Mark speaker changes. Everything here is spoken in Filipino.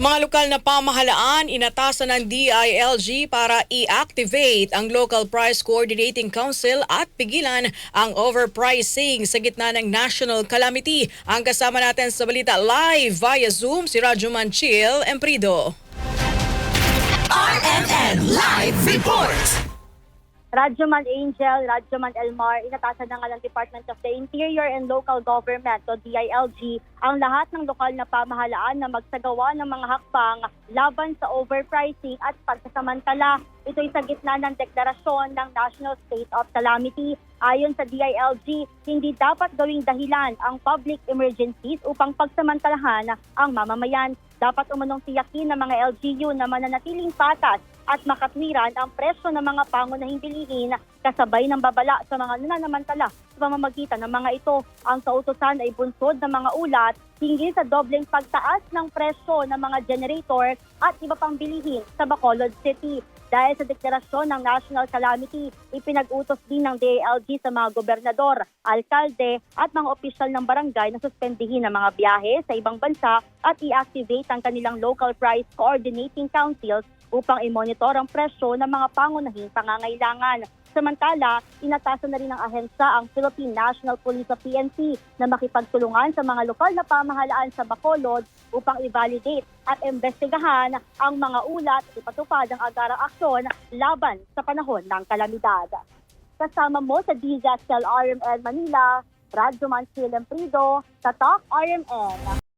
Speaker 1: Mga lokal na pamahalaan, inatasan ng DILG para i-activate ang Local Price Coordinating Council at pigilan ang overpricing sa gitna ng national calamity. Ang kasama natin sa balita live via Zoom si Radyo Manchil Emprido.
Speaker 2: RMN Live Report!
Speaker 3: Radyoman Angel, Radyoman Elmar, inatasan na nga ng Department of the Interior and Local Government o DILG ang lahat ng lokal na pamahalaan na magsagawa ng mga hakbang laban sa overpricing at pagsasamantala. Ito'y sa gitna ng deklarasyon ng National State of Calamity. Ayon sa DILG, hindi dapat gawing dahilan ang public emergencies upang pagsamantalahan ang mamamayan. Dapat umunong tiyakin ng mga LGU na mananatiling patas at makatwiran ang presyo ng mga pangunahing bilihin kasabay ng babala sa mga nananamantala sa pamamagitan ng mga ito. Ang kautosan ay bunsod ng mga ulat hinggil sa dobleng pagtaas ng presyo ng mga generator at iba pang bilihin sa Bacolod City. Dahil sa deklarasyon ng National Calamity, ipinag-utos din ng DALG sa mga gobernador, alkalde at mga opisyal ng barangay na suspendihin ang mga biyahe sa ibang bansa at i-activate ang kanilang local price coordinating councils upang i-monitor ang presyo ng mga pangunahing pangangailangan. Samantala, inatasan na rin ng ahensya ang Philippine National Police o PNP na makipagtulungan sa mga lokal na pamahalaan sa Bacolod upang i-validate at investigahan ang mga ulat at ipatupad ang agarang aksyon laban sa panahon ng kalamidad. Kasama mo sa DZXL RMN Manila, Radyo Mancil Emprido, Tatak RMN.